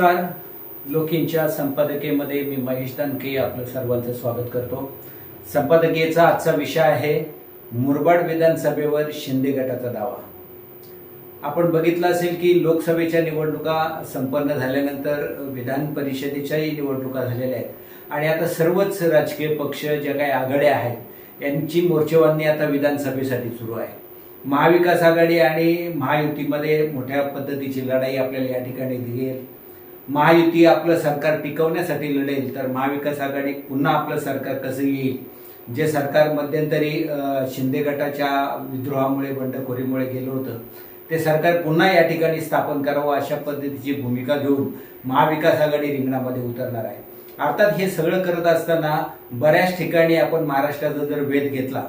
नमस्कार. लोकींच्या संपादकीयमध्ये मी महेश दानके आपलं सर्वांचं स्वागत करतो. संपादकीयचा आजचा विषय आहे मुरबाड विधानसभेवर शिंदे गटाचा दावा. आपण बघितलं असेल की लोकसभेच्या निवडणुका संपन्न झाल्यानंतर विधान परिषदेच्याही निवडणुका झालेल्या आहेत. आणि आता सर्वच राजकीय पक्ष ज्या काही आघाड्या आहेत यांची मोर्चेबांधणी आता विधानसभेसाठी सुरू आहे. महाविकास आघाडी आणि महायुतीमध्ये मोठ्या पद्धतीची लढाई आपल्याला या ठिकाणी दिली महायुती आपलं सरकार टिकवण्यासाठी लढेल तर महाविकास आघाडी पुन्हा आपलं सरकार कसं येईल? जे सरकार मध्यंतरी शिंदे गटाच्या विद्रोहामुळे बंडखोरीमुळे गेलं होतं ते सरकार पुन्हा या ठिकाणी स्थापन करावं अशा पद्धतीची भूमिका घेऊन महाविकास आघाडी रिंगणामध्ये उतरणार आहे. अर्थात हे सगळं करत असताना बऱ्याच ठिकाणी आपण महाराष्ट्राचा जर वेध घेतला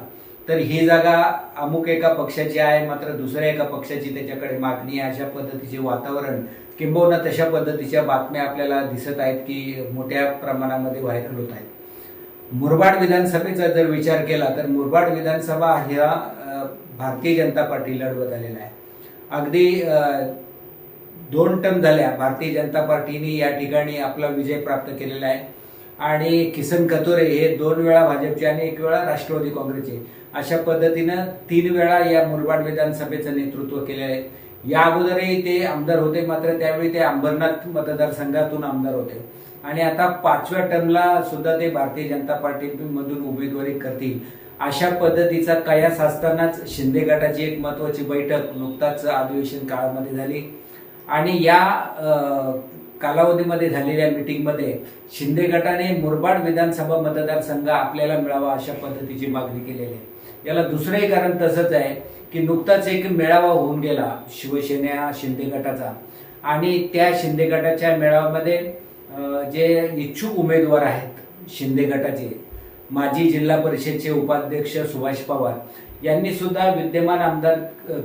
तर ही जागा अमुक एका पक्षाची आहे मात्र दुसऱ्या एका पक्षाची त्याच्याकडे मागणी आहे. अशा पद्धतीचे वातावरण किंबहुना तशा पद्धतीच्या बातम्या आपल्याला दिसत आहेत की मोठ्या प्रमाणामध्ये व्हायरल होत आहेत. मुरबाड विधानसभेचा जर विचार केला तर मुरबाड विधानसभा ह्या भारतीय जनता पार्टी लढवत आलेला आहे. अगदी दोन टर्म झाल्या. भारतीय जनता पार्टीने या ठिकाणी आपला विजय प्राप्त केलेला आहे. आणि किसन कतोरे हे दोन वेळा भाजपचे आणि एक वेळा राष्ट्रवादी काँग्रेसचे. अशा पद्धतीनं तीन वेळा या मुरबाड विधानसभेचं नेतृत्व केले आहे. या अगोदरही ते आमदार होते मात्र त्यावेळी ते अंबरनाथ मतदारसंघातून आमदार होते. आणि आता पाचव्या टर्मला सुद्धा ते भारतीय जनता पार्टीमधून उमेदवारी करतील. अशा पद्धतीचा कयास असतानाच शिंदे गटाची एक महत्वाची बैठक नुकताच अधिवेशन काळामध्ये झाली. आणि या कालावधीमध्ये झालेल्या मीटिंगमध्ये शिंदे गटाने मुरबाड विधानसभा मतदारसंघ आपल्याला मिळावा अशा पद्धतीची मागणी केलेली आहे. याला दुसरंही कारण तसंच आहे की नुकताच एक मेळावा होऊन गेला शिवसेना शिंदे गटाचा. आणि त्या शिंदे गटाच्या मेळाव्यामध्ये जे इच्छुक उमेदवार आहेत शिंदे गटाचे माजी जिल्हा परिषदचे उपाध्यक्ष सुभाष पवार यांनी सुद्धा विद्यमान आमदार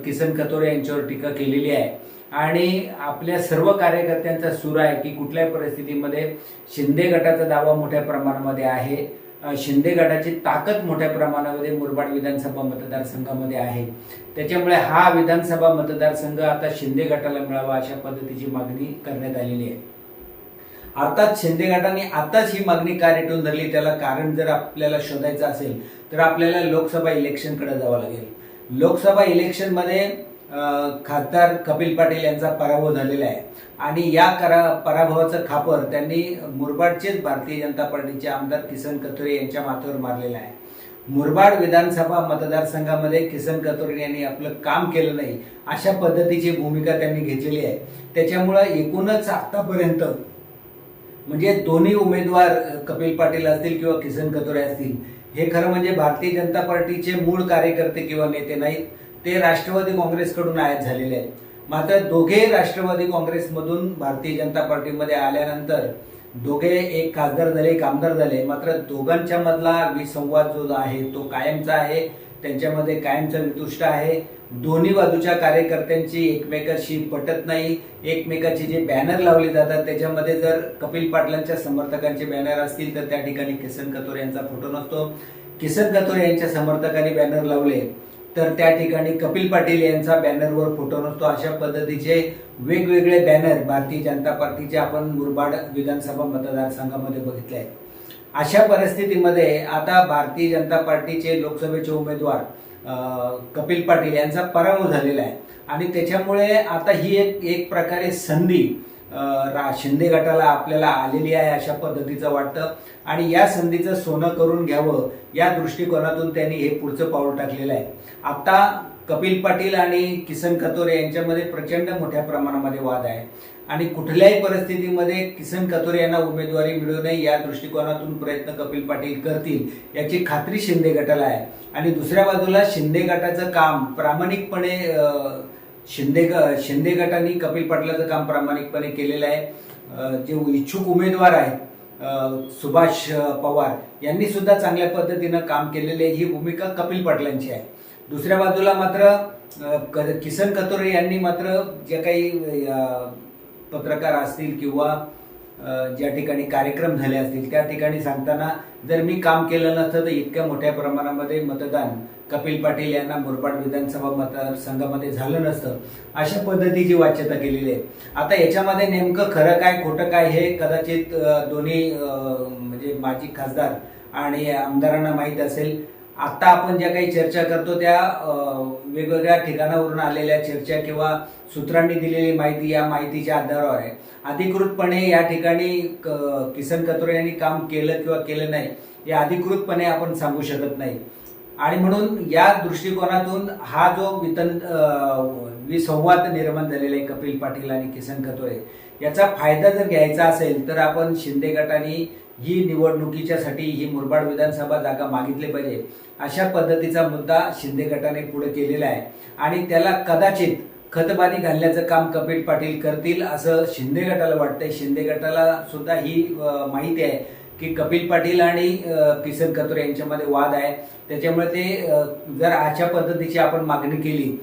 किसन कतोरे यांच्यावर टीका केलेली आहे. आणि आपल्या सर्व कार्यकर्त्यांचा सूर आहे की कुठल्याही परिस्थितीमध्ये शिंदे गटाचा दावा मोठ्या प्रमाणामध्ये आहे. शिंदे गटाची ताकद मोठ्या प्रमाणामध्ये मुरबाड विधानसभा मतदारसंघामध्ये आहे. त्याच्यामुळे हा विधानसभा मतदारसंघ आता शिंदे गटाला मिळावा अशा पद्धतीची मागणी करण्यात आलेली आहे. अर्थात शिंदे गटाने आताच ही मागणी का रेटून धरली. त्याला कारण जर आपल्याला शोधायचं असेल तर आपल्याला लोकसभा इलेक्शनकडे जावं लागेल. लोकसभा इलेक्शनमध्ये खासदार कपिल पाटील यांचा पराभव झालेला आहे. आणि या करा पराभवाचं खापर त्यांनी मुरबाडचेच भारतीय जनता पार्टीचे आमदार किसन कथोरे यांच्या माथ्यावर मारलेलं आहे. मुरबाड विधानसभा मतदारसंघामध्ये किसन कथोरे यांनी आपलं काम केलं नाही अशा पद्धतीची भूमिका त्यांनी घेतलेली आहे. त्याच्यामुळं एकूणच आतापर्यंत म्हणजे दोन्ही उमेदवार कपिल पाटील असतील किंवा किसन कतोरे असतील हे खरं म्हणजे भारतीय जनता पार्टीचे मूळ कार्यकर्ते किंवा नेते नाहीत. ते राष्ट्रवादी काँग्रेसकडून आयात झालेले आहेत. मात्र दोघे राष्ट्रवादी काँग्रेसमधून भारतीय जनता पार्टीमध्ये आल्यानंतर दोघे एक खासदार झाले एक आमदार झाले. मात्र दोघांच्या मधला विसंवाद जो आहे तो कायमचा आहे. त्यांच्यामध्ये कायमचा वितुष्ट आहे. दोन्ही बाजूच्या कार्यकर्त्यांची एकमेकाशी पटत नाही. एकमेकाचे जे बॅनर लावले जातात त्याच्यामध्ये जर कपिल पाटलांच्या समर्थकांचे बॅनर असतील तर त्या ठिकाणी किसन कतोरे यांचा फोटो नसतो. किसन कथोर यांच्या समर्थकांनी बॅनर लावले. तर त्या ठिकाणी कपिल पाटील यांचा बॅनरवर फोटो नसतो. अशा पद्धतीचे वेगवेगळे बॅनर भारतीय जनता पार्टीचे आपण मुरबाड विधानसभा मतदारसंघामध्ये बघितले आहेत. अशा परिस्थितीमध्ये आता भारतीय जनता पार्टीचे लोकसभेचे उमेदवार कपिल पाटील यांचा पराभव झालेला आहे. आणि त्याच्यामुळे आता ही एक एक प्रकारे संधी रा शिंदे गटाला आपल्याला आलेली आहे अशा पद्धतीचं वाटतं. आणि या संधीचं सोनं करून घ्यावं या दृष्टिकोनातून त्यांनी हे पुढचं पाऊल टाकलेलं आहे. आता कपिल पाटील आणि किसन कतोरे यांच्यामध्ये प्रचंड मोठ्या प्रमाणामध्ये वाद आहे. आणि कुठल्याही परिस्थितीमध्ये किसन कतोरे यांना उमेदवारी मिळू नये या दृष्टिकोनातून प्रयत्न कपिल पाटील करतील याची खात्री शिंदे गटाला आहे. आणि दुसऱ्या बाजूला शिंदे गटाचं काम प्रामाणिकपणे शिंदे ग- शिंदे गटाने कपिल पाटलाचं काम प्रामाणिकपणे केलेलं आहे जे इच्छुक उमेदवार आहेत सुभाष पवार यांनी सुद्धा चांगल्या पद्धतीनं काम केलेले आहे. ही भूमिका कपिल पाटलांची आहे दुसऱ्या बाजूला मात्र किसन कतोरे यांनी मात्र जे काही पत्रकार असतील किंवा ज्या ठिकाणी कार्यक्रम झाले असतील त्या ठिकाणी सांगताना जर मी काम केलं नसतं तर इतक्या मोठ्या प्रमाणामध्ये मतदान कपिल पाटील यांना मुरबाड विधानसभा मतदारसंघामध्ये झालं नसतं अशा पद्धतीची वाच्यता केलेली आहे. आता याच्यामध्ये नेमकं खरं काय खोटं काय हे कदाचित दोन्ही म्हणजे माजी खासदार आणि आमदारांना माहीत असेल. आता आपण ज्या काही चर्चा करतो त्या वेगवेगळ्या ठिकाणावरून आलेल्या चर्चा किंवा सूत्रांनी दिलेली माहिती या माहितीच्या आधारावर आहे. अधिकृतपणे या ठिकाणी क- किसन कतोरे यांनी काम केलं किंवा केलं नाही हे अधिकृतपणे आपण सांगू शकत नाही. आणि म्हणून या दृष्टिकोनातून हा जो वितन विसंवाद निर्माण झालेला आहे कपिल पाटील आणि किसन कथोरे याचा फायदा जर घ्यायचा असेल तर आपण शिंदे गटाने ही निवडणुकीच्यासाठी ही मुरबाड विधानसभा जागा मागितली पाहिजे. अशा पद्धतीचा मुद्दा शिंदे गटाने पुढे केलेला आहे. आणि त्याला कदाचित खतपाणी घालण्याचं काम कपिल पाटील करतील असं शिंदे गटाला वाटतंय. शिंदे गटाला सुद्धा ही माहिती आहे. की कपिल पाटील आणि किसन कतोरे यांच्यामध्ये वाद आहे. त्याच्यामुळे ते जर अशा पद्धतीची आपण मागणी केली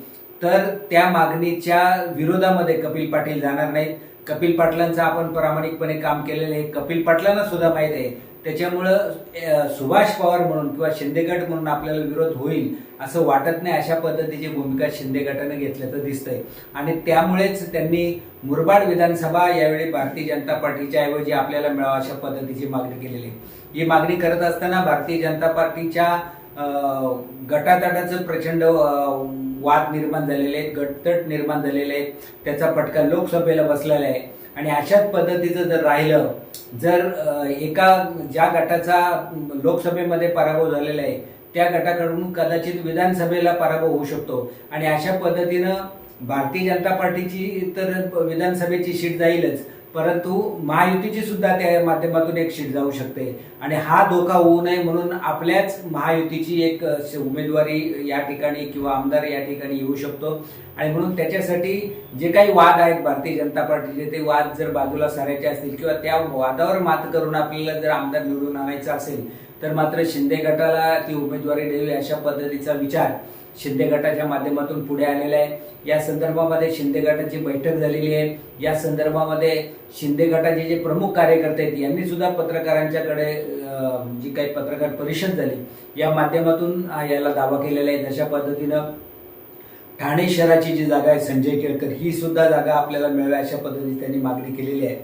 तर त्या मागणीच्या विरोधामध्ये कपिल पाटील जाणार नाहीत. कपिल पाटलांचं आपण प्रामाणिकपणे काम केलेलं आहे. कपिल पाटलांना सुद्धा माहीत आहे. त्याच्यामुळं सुभाष पवार म्हणून किंवा शिंदेगड म्हणून आपल्याला विरोध होईल असं वाटत नाही अशा पद्धतीची भूमिका शिंदे गटाने घेतल्याचं दिसतंय. आणि त्यामुळेच त्यांनी मुरबाड विधानसभा यावेळी भारतीय जनता पार्टीच्या ऐवजी आपल्याला मिळावा अशा पद्धतीची मागणी केलेली आहे. ही मागणी करत असताना भारतीय जनता पार्टीच्या गटातटाचं प्रचंड वाद निर्माण झालेले आहेत गटतट निर्माण झालेले आहेत. त्याचा फटका लोकसभेला बसलेला आहे. आणि अशाच पद्धतीचं जर राहिलं जर एका ज्या गटाचा लोकसभेमध्ये पराभव झालेला आहे त्या गटाकडून कदाचित विधानसभेला पराभव होऊ शकतो. आणि अशा पद्धतीनं भारतीय जनता पार्टीची तर विधानसभेची शीट जाईलच. परंतु महायुतीची सुद्धा त्या माध्यमातून एक शीट जाऊ शकते. आणि हा धोका होऊ नये म्हणून आपल्याच महायुतीची एक उमेदवारी या ठिकाणी किंवा आमदार या ठिकाणी येऊ शकतो. आणि म्हणून त्याच्यासाठी जे काही वाद आहेत भारतीय जनता पार्टीचे ते वाद जर बाजूला सारायचे असतील किंवा त्या वादावर मात करून आपल्याला जर आमदार निवडून आणायचा असेल तर मात्र शिंदे गटाला ती उमेदवारी द्यावी अशा पद्धतीचा विचार शिंदे गटाच्या माध्यमातून पुढे आलेला आहे. या संदर्भामध्ये शिंदे गटाची बैठक झालेली आहे. या संदर्भामध्ये शिंदे गटाचे जे प्रमुख कार्यकर्ते आहेत यांनी सुद्धा पत्रकारांच्याकडे जी काही पत्रकार परिषद झाली या माध्यमातून याला दावा केलेला आहे. जशा पद्धतीनं ठाणे शहराची जी जागा आहे संजय केळकर ही सुद्धा जागा आपल्याला मिळावी अशा पद्धतीने त्यांनी मागणी केलेली आहे.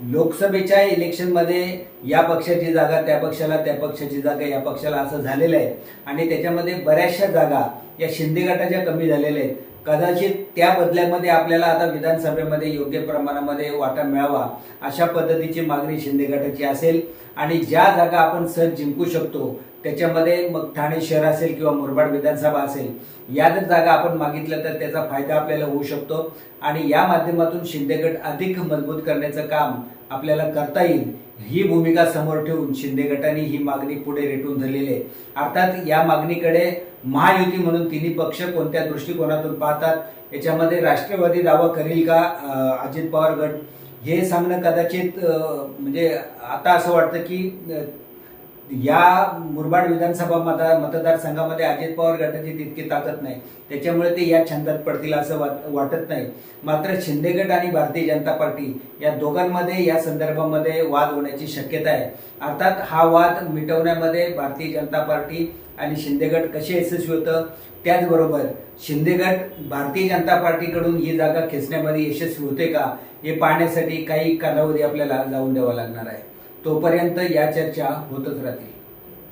लोकसभेच्या इलेक्शनमध्ये या पक्षाची जागा त्या पक्षाला त्या पक्षाची जागा या पक्षाला असं झालेलं आहे. आणि त्याच्यामध्ये बऱ्याचशा जागा या शिंदे गटाच्या कमी झालेल्या आहेत. कदाचित त्या बदल्यामध्ये आपल्याला आता विधानसभेमध्ये योग्य प्रमाणामध्ये वाटा मिळावा अशा पद्धतीची मागणी शिंदे गटाची असेल. आणि ज्या जागा आपण सहज जिंकू शकतो त्याच्यामध्ये मग ठाणे शहर असेल किंवा मुरबाड विधानसभा असेल या जर जागा आपण मागितल्या तर त्याचा फायदा आपल्याला होऊ शकतो. आणि या माध्यमातून शिंदेगड अधिक मजबूत करण्याचं काम आपल्याला करता येईल ही भूमिका समोर ठेवून शिंदे गटाने ही मागणी पुढे रेटून धरलेली आहे. अर्थात या मागणीकडे महायुती म्हणून तिन्ही पक्ष कोणत्या दृष्टिकोनातून पाहतात याच्यामध्ये राष्ट्रवादी दावा करील का अजित पवार गट हे सांगणं कदाचित म्हणजे आता असं वाटतं की या मुरबाड विधानसभा मतदार मतदारसंघामध्ये अजित पवार गटाची तितकी ताकद नाही. त्याच्यामुळे ते या छंदात पडतील असं वाट- वाटत नाही. मात्र शिंदे गट आणि भारतीय जनता पार्टी या दोघांमध्ये या संदर्भामध्ये वाद होण्याची शक्यता आहे. अर्थात हा वाद मिटवण्यामध्ये भारतीय जनता पार्टी आणि शिंदे गट कसे यशस्वी होतं त्याचबरोबर शिंदे गट भारतीय जनता पार्टीकडून ही जागा खेचण्यामध्ये यशस्वी होते का हे पाहण्यासाठी काही कालावधी आपल्याला जाऊन द्यावा लागणार आहे. तोपर्यंत या चर्चा होतच राहतील.